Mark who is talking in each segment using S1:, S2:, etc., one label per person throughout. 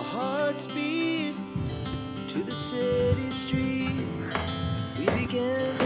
S1: Our hearts beat to the city streets. We began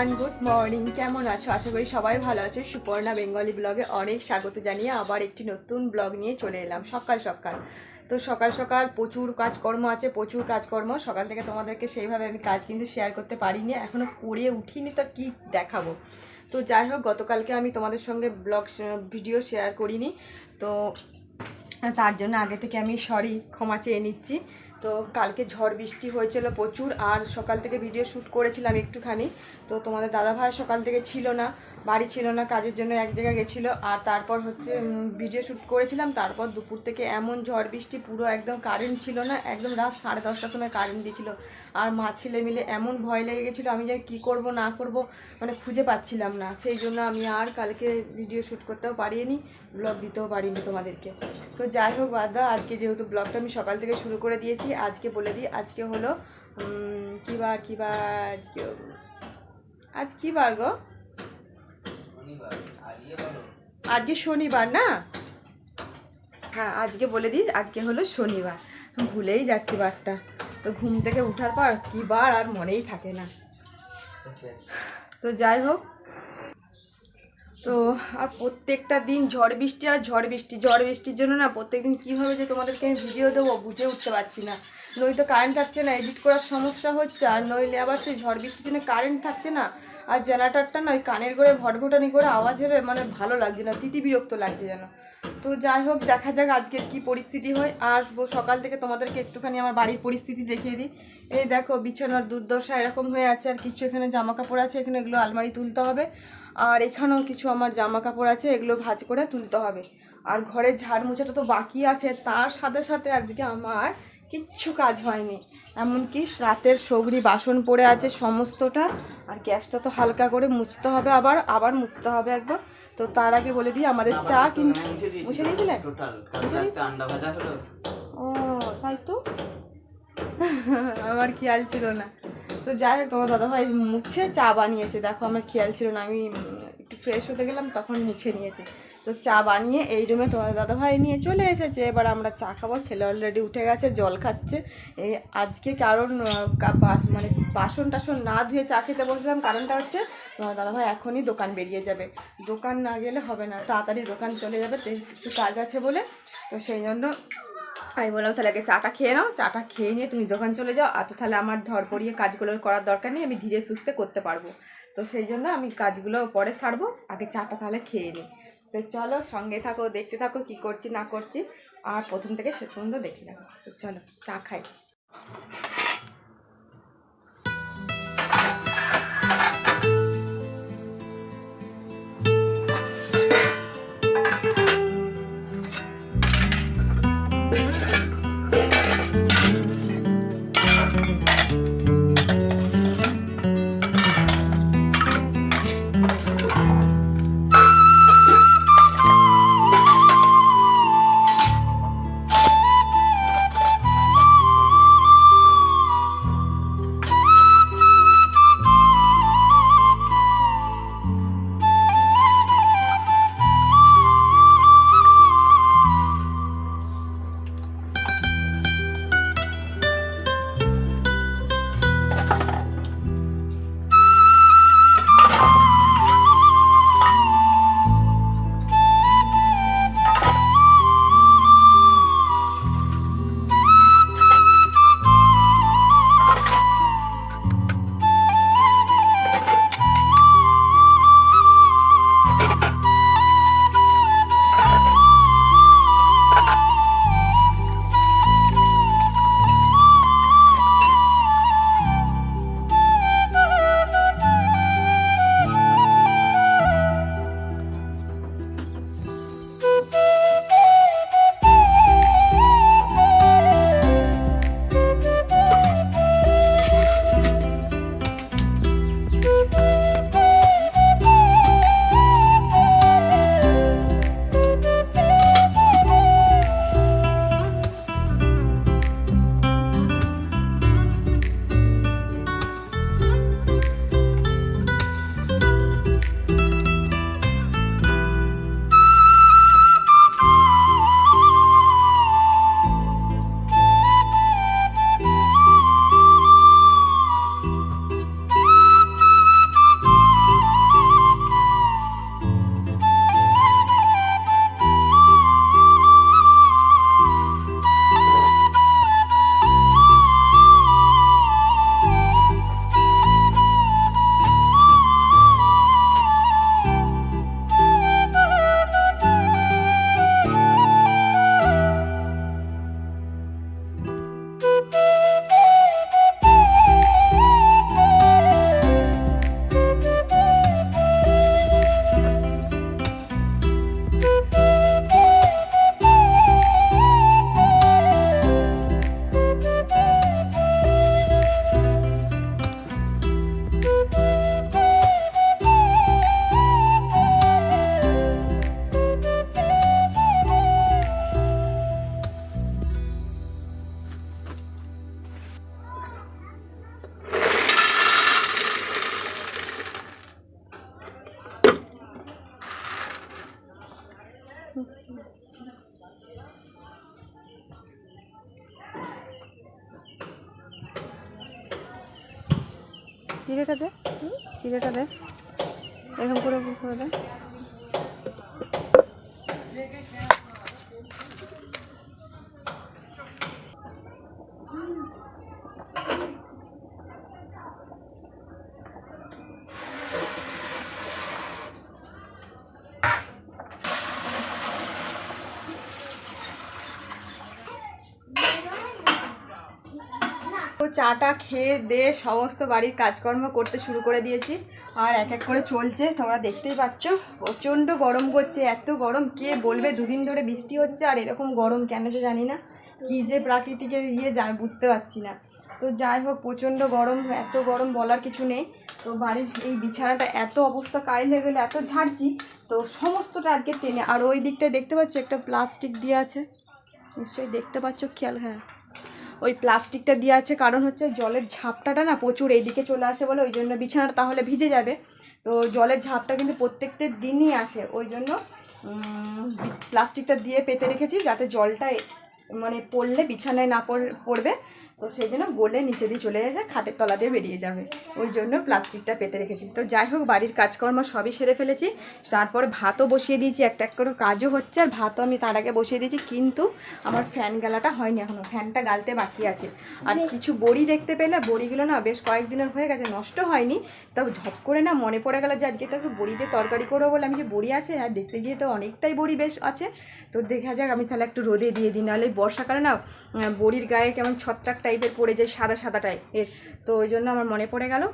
S2: everyone good morning কেমন আছো? আশা করি সবাই ভালো আছো। সুপর্ণা বেঙ্গলি ব্লগে অনেক স্বাগত জানিয়ে আবার একটি নতুন ব্লগ নিয়ে চলে এলাম। সকাল সকাল। তো সকাল সকাল প্রচুর কাজকর্ম আছে, প্রচুর কাজকর্ম। সকাল থেকে তোমাদেরকে সেইভাবে আমি কাজ কিন্তু শেয়ার করতে পারিনি এখনও করে উঠিনি, তো কি দেখাবো? তো যাই হোক, গতকালকে আমি তোমাদের সঙ্গে ব্লগ ভিডিও শেয়ার করিনি। তো তার জন্য আগে থেকে আমি সরি ক্ষমা চেয়ে নিচ্ছি। তো কালকে ঝড় বৃষ্টি হয়েছিল প্রচুর, আর সকাল থেকে ভিডিও শ্যুট করেছিলাম একটুখানি। তো তোমাদের দাদাভাই সকাল থেকে ছিল না, বাড়ি ছিল না, কাজের জন্য এক জায়গায় গেছিল। আর তারপর হচ্ছে ভিডিও শ্যুট করেছিলাম। তারপর দুপুর থেকে এমন ঝড় বৃষ্টি, পুরো একদম কারেন্ট ছিল না, একদম রাত সাড়ে দশটার সময় কারেন্ট দিয়েছিল আর মা ছেলে মিলে এমন ভয় লেগে গেছিল, আমি যে কী করব, না করব মানে খুঁজে পাচ্ছিলাম না। সেই জন্য আমি আর কালকে ভিডিও শ্যুট করতেও পারিনি ব্লগ দিতেও পারিনি তোমাদেরকে। তো যাই হোক বাদা আজকে যেহেতু ব্লগটা আমি সকাল থেকে শুরু করে দিয়েছি, আজকে বলে দিই, আজকে হলো কী বার কী বার, আজকে আজ কী বার গো? আজকে শনিবার না? হ্যাঁ আজকে বলে দিই, আজকে হলো শনিবার। ভুলেই যাচ্ছি বারটা। তো ঘুম থেকে উঠার পর কী বার আর মনেই থাকে না। তো যাই হোক, তো আর প্রত্যেকটা দিন ঝড় বৃষ্টি আর ঝড় বৃষ্টি, ঝড় বৃষ্টির জন্য না প্রত্যেক দিন কীভাবে যে তোমাদেরকে আমি ভিডিও দেবো বুঝে উঠতে পারছি না। নয়তো কারেন্ট থাকছে না এডিট করার সমস্যা হচ্ছে, আর নইলে আবার সেই ঝড় বৃষ্টির জন্য কারেন্ট থাকছে না, আর জেনারেটারটা না ওই কানের করে ভটভটানি করে আওয়াজ হলে মানে ভালো লাগছে না, তিতি বিরক্ত লাগছে যেন। তো যাই হোক, দেখা যাক আজকের কি পরিস্থিতি হয়। আসব সকাল থেকে তোমাদেরকে একটুখানি আমার বাড়ির পরিস্থিতি দেখিয়ে দিই। এই দেখো, বিছানার দুর্দশা এরকম হয়ে আছে, আর কিছু এখানে জামা কাপড় আছে, এখানে এগুলো আলমারি তুলতে হবে। আর এখানেও কিছু আমার জামা কাপড় আছে, এগুলো ভাঁজ করে তুলতে হবে। আর ঘরের ঝাড় মোছাটা তো বাকি আছে, তার সাথে সাথে আজকে আমার কিচ্ছু কাজ হয়নি। এমনকি রাতের সগড়ি বাসন পড়ে আছে সমস্তটা, আর গ্যাসটা তো হালকা করে মুছতে হবে আবার আবার মুছতে হবে একবার। তো তার আগে বলে দিই আমাদের চা কিন্তু মুছে দিয়েছিলে? ও তাই তো? আমার খেয়াল ছিল না। তো যাই হোক তোমার দাদাভাই মুছে চা বানিয়েছে। দেখো আমার খেয়াল ছিল না। আমি একটু ফ্রেশ হতে গেলাম তখন মুছে নিয়েছে। তো চা বানিয়ে এই রুমে তোমার দাদাভাই নিয়ে চলে এসেছে। এবার আমরা চা খাব। ছেলে অলরেডি উঠে গেছে, জল খাচ্ছে। এই আজকে কারণ মানে বাসন টাসন না ধুয়ে চা খেতে বসলাম। কারণটা হচ্ছে, তোমার দাদাভাই এখনই দোকান বেরিয়ে যাবে। দোকান না গেলে হবে না। তাড়াতাড়ি দোকান চলে যাবে। একটু কাজ আছে বলে। তো সেই জন্য আমি বললাম, তাহলে আগে চাটা খেয়ে নাও। চাটা খেয়ে নিয়ে তুমি দোকান চলে যাও। আর তো তাহলে আমার ধর পড়িয়ে কাজগুলো করার দরকার নেই। আমি ধীরে সুস্থে করতে পারব। তো সেই জন্য আমি কাজগুলো পরে সারবো। আগে চাটা তাহলে খেয়ে নিই। তো চলো সঙ্গে থাকো, দেখতে থাকো কি করছি, না করছি। আর প্রথম থেকে শেষ পর্যন্ত দেখতে যাব তো চলো, চা খাই। চাটা খেয়ে দিয়ে সমস্ত বাড়ির কাজকর্ম করতে শুরু করে দিয়েছি। আর এক এক করে চলছে, তোমরা দেখতেই পাচ্ছ। প্রচণ্ড গরম করছে, এত গরম। কে বলবে, দুদিন ধরে বৃষ্টি হচ্ছে, আর এরকম গরম কেন যে জানি না। কি যে প্রাকৃতিকের ইয়ে যা বুঝতে পারছি না। তো যাই হোক, প্রচণ্ড গরম, এত গরম বলার কিছু নেই। তো বাড়ির এই বিছানাটা এত অবস্থা কাইল হয়ে গেলে এত ঝাড়ছি, তো সমস্তটা আজকে টেনে আর ওই দিকটায় দেখতে পাচ্ছ, একটা প্লাস্টিক দিয়ে আছে। নিশ্চয়ই দেখতে পাচ্ছ, খেয়াল হ্যাঁ। ওই প্লাস্টিকটা দিয়ে আছে, কারণ হচ্ছে জলের ঝাপটাটা না প্রচুর এইদিকে চলে আসে বলে, ওই জন্য বিছানাটা তাহলে ভিজে যাবে। তো জলের ঝাপটা কিন্তু প্রত্যেকটা দিনই আসে, ওই জন্য প্লাস্টিকটা দিয়ে পেতে রেখেছি, যাতে জলটা মানে পড়লে, বিছানায় না পড়- পড়বে। তো সেই জন্য গলে নিচে দিয়ে চলে যায়, খাটের তলা দিয়ে বেরিয়ে যাবে। ওই জন্য প্লাস্টিকটা পেতে রেখেছি। তো যাই হোক, বাড়ির কাজকর্ম সবই সেরে ফেলেছি। তারপরে ভাতও বসিয়ে দিয়েছি, একটা এক করে কাজও হচ্ছে, আর ভাতও আমি তার আগে বসিয়ে দিয়েছি, কিন্তু আমার ফ্যান গালাটা হয়নি এখনও ফ্যানটা গালতে বাকি আছে। আর কিছু বড়ি দেখতে পেলে, বড়িগুলো না বেশ কয়েকদিনের হয়ে গেছে, নষ্ট হয়নি। তাও ঝপ করে না মনে পড়ে গেল যে আজকে তো বড়িতে তরকারি করব বলে আমি যে বড়ি আছে আর দেখতে গিয়ে তো অনেকটাই বড়ি বেশ আছে। তো দেখা যাক, আমি তাহলে একটু রোদে দিয়ে দিই। নাহলে বর্ষাকালে না বড়ির গায়ে কেমন ছত্রাক টাইপের পড়ে যায় সাদা সাদা টাইপের তো ওই জন্য আমার মনে পড়ে গেল।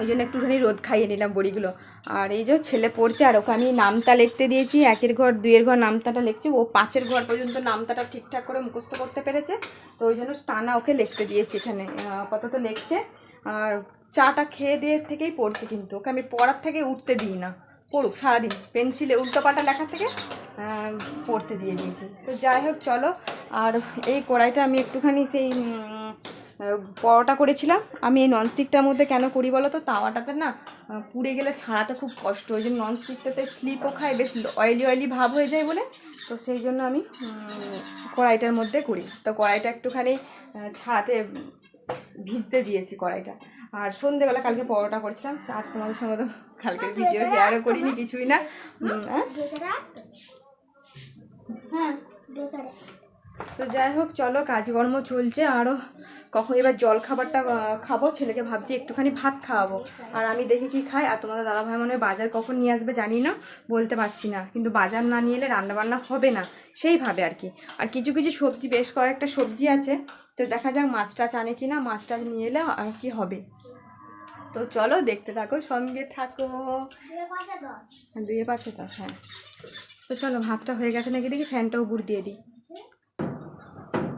S2: ওই জন্য একটুখানি রোদ খাইয়ে নিলাম বড়িগুলো। আর এই যে ছেলে পড়ছে আর ওকে আমি নামতা লিখতে দিয়েছি একের ঘর দুইয়ের ঘর নামতাটা লিখছি। ও পাঁচের ঘর পর্যন্ত নামতাটা ঠিকঠাক করে মুখস্থ করতে পেরেছে। তো ওই জন্য টানা ওকে লিখতে দিয়েছি এখানে। আহ, আপাতত লিখছে। আর চাটা খেয়ে দিয়ে থেকেই পড়ছে কিন্তু। ওকে আমি পড়ার থেকে উঠতে দিই না। পড়ুক সারাদিন পেন্সিলে উল্টোপাল্টা লেখা থেকে পড়তে দিয়ে দিয়েছি। তো যাই হোক, চলো। আর এই কড়াইটা আমি একটুখানি সেই পরোটা করেছিলাম। আমি এই ননস্টিকটার মধ্যে কেন করি বলো তো? তাওয়াটাতে না পুড়ে গেলে ছাড়াতে খুব কষ্ট। ওই জন্য ননস্টিকটাতে স্লিপও খায়, বেশ অয়েলি অয়েলি ভাব হয়ে যায় বলে। তো সেই জন্য আমি কড়াইটার মধ্যে করি। তো কড়াইটা একটুখানি ছাড়াতে ভিজতে দিয়েছি কড়াইটা। আর সন্ধেবেলা কালকে পরোটা করেছিলাম আর তোমাদের সঙ্গে তো কালকের ভিডিও শেয়ারও করিনি কিছুই না। হ্যাঁ? হ্যাঁ? তো যাই হোক চলো কাজকর্ম চলছে আরও কখন এবার জল খাবারটা খাব ছেলেকে ভাবছি একটুখানি ভাত খাওয়াবো। আর আমি দেখি কি খাই আর তোমাদের দাদা ভাই মনে হয় বাজার কখন নিয়ে আসবে জানি না বলতে পারছি না। কিন্তু বাজার না নিয়ে এলে রান্নাবান্না হবে না সেইভাবে আর কি। আর কিছু কিছু সবজি বেশ কয়েকটা সবজি আছে তো দেখা যাক মাছ টাছ আনে কি না মাছ টাছ নিয়ে এলে আর কি হবে। তো চলো দেখতে থাকো সঙ্গে থাকো। দুয়ে পাচ্ছে তো হ্যাঁ। তো চলো ভাতটা হয়ে গেছে নাকি? দেখি ফ্যানটাও বুড় দিয়ে দিই।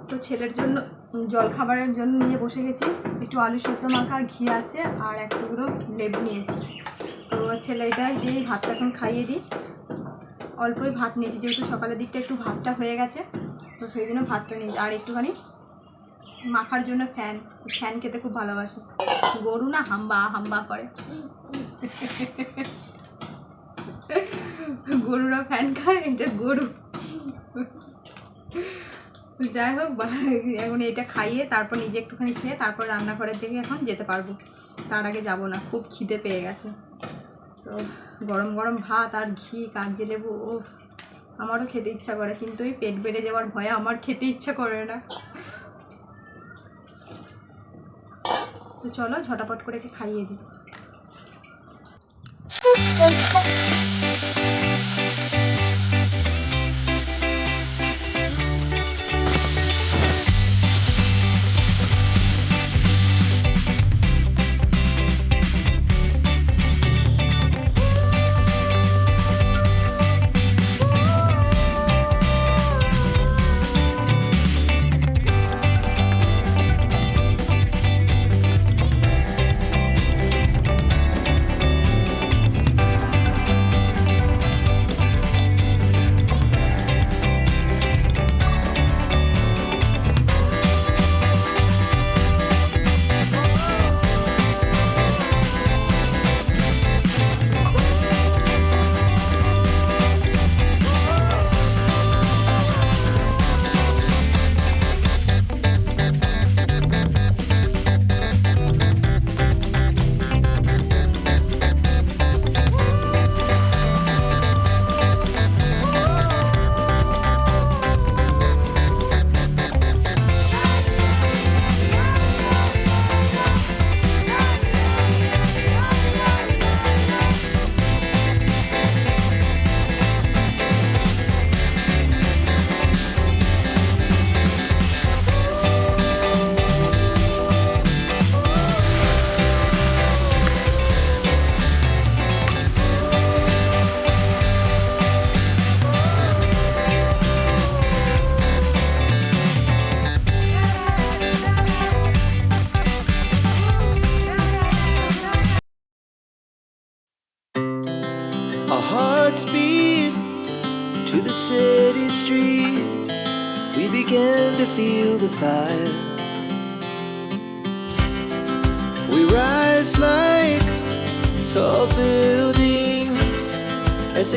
S2: তো ছেলের জন্য জল খাবারের জন্য নিয়ে বসে গেছি। একটু আলু সেদ্ধ মাখা ঘি আছে আর এক টুকরো লেবু নিয়েছি। তো ছেলে এটাই দিয়ে ভাতটা এখন খাইয়ে দিই। অল্পই ভাত নিয়েছি যেহেতু সকালের দিকটা একটু ভাতটা হয়ে গেছে। তো সেই জন্য ভাতটা নিয়েছি। আর একটুখানি মাখার জন্য ফ্যান ফ্যান খেতে খুব ভালোবাসে। গরু না হাম্বা হাম্বা করে। গরুরা ফ্যান খায়, এটা গরু। যাই হোক এখন এটা খাইয়ে, তারপর নিজে একটুখানি খেয়ে, তারপর রান্নাঘরের দিকে এখন যেতে পারব। তার আগে যাব না, খুব খিদে পেয়ে গেছে। তো গরম গরম ভাত আর ঘি কাগজি লেবু ও আমারও খেতে ইচ্ছা করে, কিন্তু ওই পেট বেড়ে যাওয়ার ভয়ে আমার খেতে ইচ্ছা করে না। তো চলো ঝটাপট করে খাইয়ে দিই।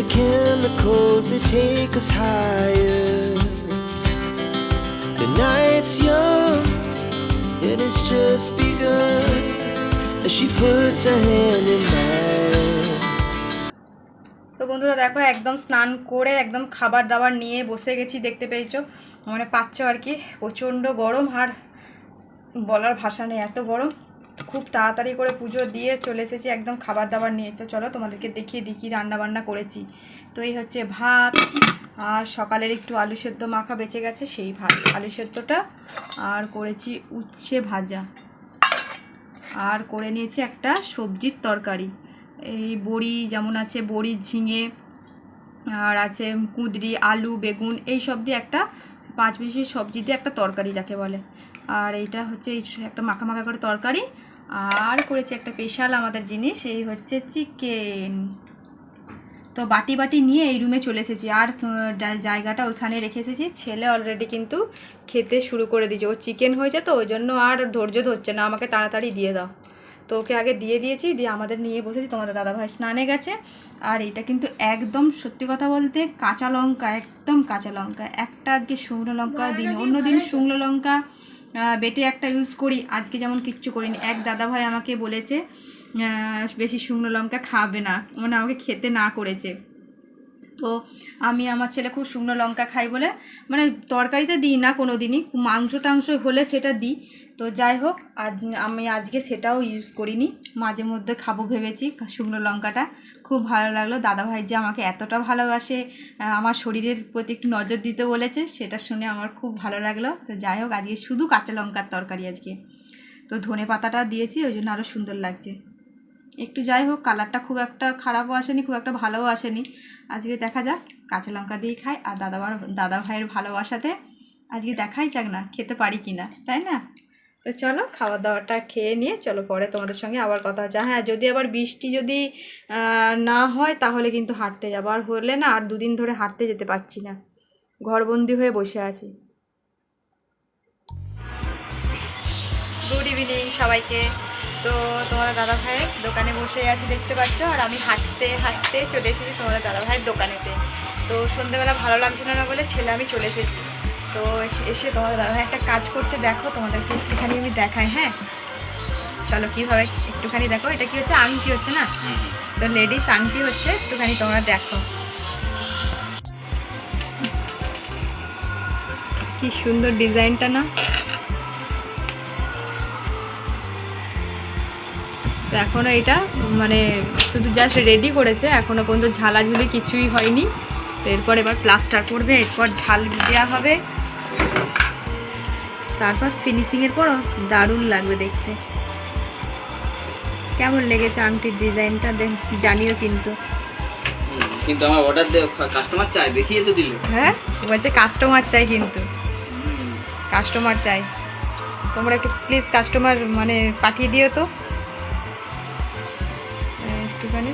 S1: The chemicals they take us higher. The night's young and it's just begun as she puts her hand in mine.
S2: তো বন্ধুরা দেখো একদম স্নান করে একদম খাবার দাবার নিয়ে বসে গেছি দেখতে পেয়েছ মানে পাচ্ছ আর কি প্রচণ্ড গরম আর বলার ভাষা নেই এত গরম খুব তাড়াতাড়ি করে পুজো দিয়ে চলে এসেছি, একদম খাবার দাবার নিয়ে। তো চলো তোমাদেরকে দেখিয়ে দিই কী রান্না বান্না করেছি। তো এই হচ্ছে ভাত, আর সকালের একটু আলু সেদ্ধ মাখা বেঁচে গেছে, সেই ভাত। আলু সেদ্ধটা আর করেছি উচ্ছে ভাজা। আর করে নিয়েছি একটা সবজির তরকারি। এই বড়ি যেমন আছে বড়ি ঝিঙে, আর আছে কুঁদরি, আলু, বেগুন, এই সব দিয়ে একটা পাঁচ মিশিয়ে সবজি দিয়ে একটা তরকারি যাকে বলে। আর এইটা হচ্ছে এই একটা মাখা মাখা করে তরকারি। আর করেছি একটা স্পেশাল আমাদের জিনিস, এই হচ্ছে চিকেন। তো বাটি বাটি নিয়ে এই রুমে চলে এসেছি। আর জায়গাটা ওইখানে রেখে এসেছি। ছেলে অলরেডি কিন্তু খেতে শুরু করে দিয়েছে। ও চিকেন হয়েছে তো, ওই জন্য আর ধৈর্য ধরছে না। আমাকে তাড়াতাড়ি দিয়ে দাও। তো ওকে আগে দিয়ে দিয়েছি দিয়ে আমাদের নিয়ে বসেছি তোমাদের দাদাভাই স্নানে গেছে। আর এটা কিন্তু একদম সত্যি কথা বলতে কাঁচা লঙ্কা একদম কাঁচা লঙ্কা। একটা আজকে শুকনো লঙ্কা দিন অন্য দিন শুকনো লঙ্কা বেটে একটা ইউজ করি আজকে যেমন কিচ্ছু করিনি। এক দাদাভাই আমাকে বলেছে বেশি শুকনো লঙ্কা খাবে না মানে আমাকে খেতে না করেছে। তো আমি আমার ছেলে খুব শুকনো লঙ্কা খাই বলে মানে তরকারিতে দিই না কোনো দিনই মাংস টাংস হলে সেটা দিই। তো যাই হোক, আজ আমি আজকে সেটাও ইউজ করিনি, মাঝে মধ্যে খাব ভেবেছি শুকনো লঙ্কাটা। খুব ভালো লাগল। দাদাভাই যে আমাকে এতটা ভালোবাসে আমার শরীরের প্রতি একটু নজর দিতে বলেছে, সেটা শুনে আমার খুব ভালো লাগল। তো যাই হোক, আজকে শুধু কাঁচা লঙ্কার তরকারি আজকে। তো ধনে পাতাটা দিয়েছি, ওই জন্য আরও সুন্দর লাগছে। একটু যাই হোক, কালারটা খুব একটা খারাপও আসেনি, খুব একটা ভালোও আসেনি। আজকে দেখা যাক, কাঁচা লঙ্কা দিয়ে খাই আর দাদাবার দাদা ভাইয়ের ভালোবাসাতে আজকে দেখাই যাক না, খেতে পারি কি না, তাই না? তো চলো, খাওয়া দাওয়াটা খেয়ে নিয়ে চলো, পরে তোমাদের সঙ্গে আবার কথা হচ্ছে। হ্যাঁ যদি আবার বৃষ্টি যদি না হয় তাহলে কিন্তু হাঁটতে যাব। আর হলে না, আর দুদিন ধরে হাঁটতে যেতে পারছি না। ঘরবন্দি হয়ে বসে আছি। গুড ইভিনিং সবাইকে। তো তোমাদের দাদা ভাইয়ের দোকানে বসে আছি, দেখতে পাচ্ছ? আর আমি হাঁটতে হাঁটতে চলে এসেছি তোমাদের দাদা ভাইয়ের দোকানেতে। তো সন্ধ্যেবেলা ভালো লাগছিল না বলে ছেলে আমি চলে এসেছি। তো এসে তোমার দাদা ভাই একটা কাজ করছে, দেখো তোমাদেরকে একটুখানি আমি দেখাই হ্যাঁ? চলো কীভাবে একটুখানি দেখো, এটা কি হচ্ছে? আংটি হচ্ছে না? তো লেডিস আংটি হচ্ছে, একটুখানি তোমরা দেখো। কি সুন্দর ডিজাইনটা না? তো এখনও এটা মানে শুধু জাস্ট রেডি করেছে এখনও পর্যন্ত ঝালাঝুলি কিছুই হয়নি। তো এরপর এবার প্লাস্টার করবে এরপর ঝাল দেওয়া হবে। তারপর ফিনিশিংয়ের পর দারুণ লাগবে দেখতে। কেমন লেগেছে আংটির ডিজাইনটা? দেখ জানিও কিন্তু।
S3: কিন্তু আমার অর্ডার দে কাস্টমার চাই দেখিয়ে তো দিলে।
S2: হ্যাঁ? বলছে কাস্টমার চাই কিন্তু। কাস্টমার চাই তোমরা একটু প্লিজ কাস্টমার মানে পাঠিয়ে দিও তো। একটুখানি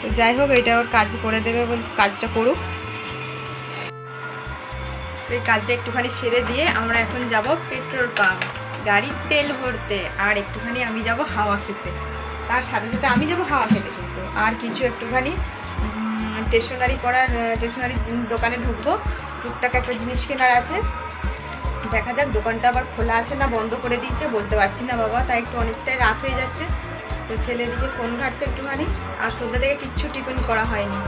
S2: তো যাই হোক, এটা ওর কাজ করে দেবে বল কাজটা করুক। এই কাজটা একটুখানি সেরে দিয়ে আমরা এখন যাব পেট্রোল পাম্প গাড়ির তেল ভরতে। আর একটুখানি আমি যাব হাওয়া খেতে। তার সাথে সাথে আমি যাব হাওয়া খেতে কিন্তু। আর কিছু একটুখানি স্টেশনারি করার স্টেশনারি দোকানে ঢুকবো। টুকটাক একটা জিনিস কেনার আছে। দেখা যাক, দোকানটা আবার খোলা আছে না, বন্ধ করে দিয়েছে, বলতে পারছি না বাবা, তাই একটু অনেকটাই রাত হয়ে যাচ্ছে। তো ছেলেদিকে ফোন ঘাটছে একটুখানি, আর সন্ধ্যা থেকে কিচ্ছু টিফিন করা হয়নি।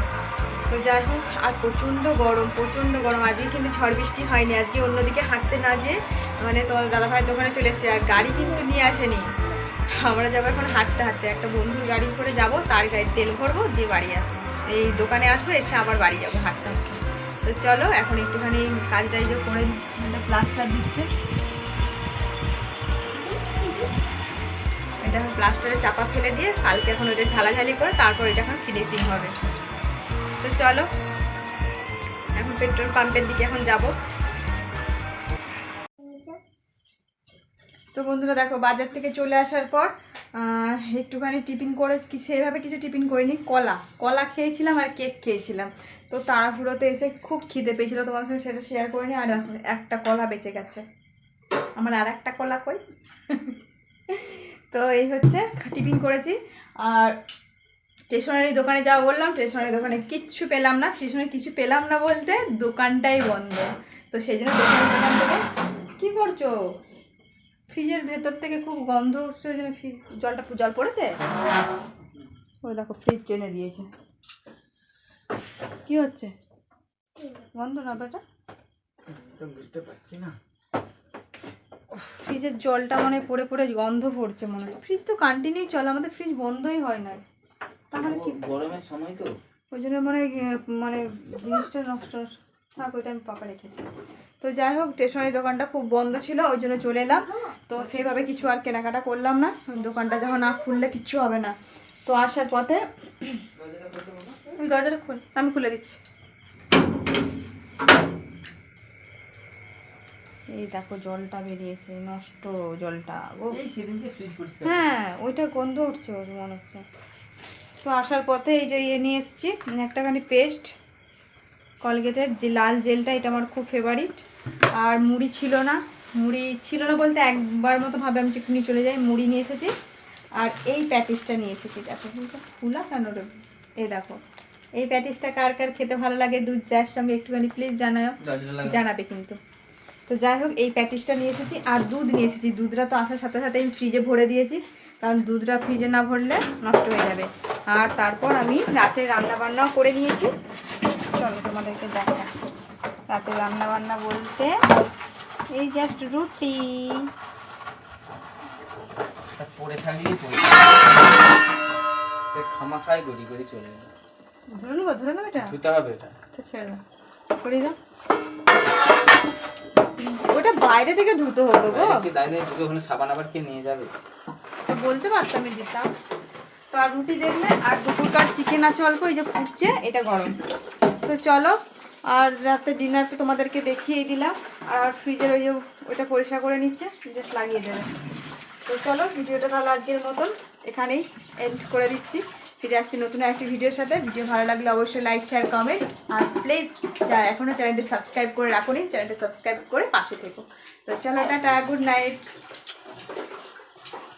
S2: তো যাই হোক, আর প্রচণ্ড গরম প্রচণ্ড গরম। আজকে কিন্তু ঝড় বৃষ্টি হয়নি, আজকে অন্যদিকে হাঁটতে না যে মানে তোমার দাদাভাইয়ের দোকানে চলে এসেছে, আর গাড়ি কিন্তু নিয়ে আসেনি। আমরা যাব এখন হাঁটতে হাঁটতে, একটা বন্ধুর গাড়ি করে যাব, তার গাড়ি তেল ভরবো, দিয়ে বাড়ি আসব। এই দোকানে আসব, এসে আবার বাড়ি যাব হাঁটতে হাঁটতে। তো চলো, এখন একটুখানি কাজটা এই যে করে প্লাস্টার দিচ্ছে। এটা এখন প্লাস্টারে চাপা ফেলে দিয়ে কালকে এখন ওইটা ঝালাঝালি করে তারপর এটা এখন ফিনিশিং হবে। তো চলো, এখন পেট্রোল পাম্পের দিকে এখন যাব। তো বন্ধুরা দেখো, বাজার থেকে চলে আসার পর একটুখানি টিফিন করে কিছু, এভাবে কিছু টিফিন করিনি, কলা। কলা খেয়েছিলাম আর কেক খেয়েছিলাম। তো তাড়াহুড়োতে এসে খুব খিদে পেয়েছিল, তোমার সঙ্গে সেটা শেয়ার করিনি, আর একটা কলা বেঁচে গেছে। আমার আর একটা কলা কই? তো এই হচ্ছে, টিফিন করেছি। আর স্টেশনারি দোকানে যাওয়া বললাম, স্টেশনারি দোকানে কিচ্ছু পেলাম না। স্টেশনারি কিছু পেলাম না বলতে দোকানটাই বন্ধ। তো সেই জন্য স্টেশনারি দোকান থেকে কী করছ? ফ্রিজের ভেতর থেকে খুব গন্ধ উঠছে ওই জন্য ফ্রিজ জলটা জল পড়েছে? ওই দেখো ফ্রিজ টেনে দিয়েছে। কি হচ্ছে? গন্ধ না বেটা
S3: বুঝতে পারছি না।
S2: ফ্রিজের জলটা মানে পড়ে পড়ে গন্ধ পড়ছে মনে হয় ফ্রিজ তো কন্টিনিউ চলে আমাদের ফ্রিজ বন্ধই হয় না। তাহলে কি
S3: গরমের সময় তো।
S2: ওই জন্য মানে মানে জিনিসটা নষ্ট থাক ওইটা আমি পাপা রেখেছি। তো যাই হোক স্টেশনারি দোকানটা খুব বন্ধ ছিল ওই জন্য চলে এলাম। তো সেইভাবে কিছু আর কেনাকাটা করলাম না। দোকানটা যখন না খুললে কিচ্ছু হবে না। তো আসার পথে দরজাটা খুল আমি খুলে দিচ্ছি। এই দেখো জলটা বেরিয়েছে নষ্ট জলটা। হ্যাঁ ওইটা গন্ধ উঠছে ওর মনে হচ্ছে। তো আসার পথে এই যে ইয়ে নিয়ে এসেছি একটাখানি পেস্ট কলগেটের যে লাল জেলটা এটা আমার খুব ফেভারিট আর মুড়ি ছিল না। মুড়ি ছিল না বলতে একবার মতো ভাবে আমি একটু নিয়ে চলে যাই। মুড়ি নিয়ে এসেছি। আর এই প্যাটিসটা নিয়ে এসেছি। দেখো ফুলা কেন এই দেখো এই প্যাটিসটা কার কার খেতে ভালো লাগে দুধ চায়ের সঙ্গে একটুখানি প্লিজ জানাও জানাবে কিন্তু। তো যাই হোক এই প্যাটিসটা নিয়ে এসেছি। আর দুধ নিয়ে এসেছি। দুধটা তো আসার সাথে সাথে আমি ফ্রিজে ভরে দিয়েছি। কারণ দুধটা ফ্রিজে না ভরলে নষ্ট হয়ে যাবে। আর তারপর আমি রাতে রান্না বান্নাও করে নিয়েছি। চলো তোমাদেরকে দেখা রাতে রান্না বান্না বলতে এই জাস্ট রুটি।
S3: পড়ে থাকলেই খামা খাই গড়ি গড়ি চলে গেল।
S2: ধরে নেব ধরে নেব এটা?
S3: ধুতে হবে এটা।
S2: তো ছেড়ে সরিয়ে দাও। ওটা বাইরে থেকে ধুতে হতো গো।
S3: কি দাঁড়িয়ে ঢুকে ওখানে সাবান আবার কে নিয়ে যাবে?
S2: বলতে পারতাম আমি দিতাম আর রুটি দেখলে আর দুপুরকার চিকেন আছে অল্প, এই যে ফুটছে, এটা গরম। তো চলো, আর রাতে ডিনার তো তোমাদেরকে দেখিয়ে দিলাম। আর ফ্রিজের ওই যে ওইটা পরিষ্কার করে নিচ্ছে জাস্ট লাগিয়ে দেবে। তো চলো, ভিডিওটা তাহলে আজকের মতন এখানেই এন্ড করে দিচ্ছি। ফিরে আসছি নতুন একটি ভিডিওর সাথে। ভিডিও ভালো লাগলে অবশ্যই লাইক শেয়ার কমেন্ট আর প্লিজ যারা এখনও চ্যানেলটি সাবস্ক্রাইব করে রাখুনি চ্যানেলটি সাবস্ক্রাইব করে পাশে থেকো। তো চলো, টাটা গুড নাইট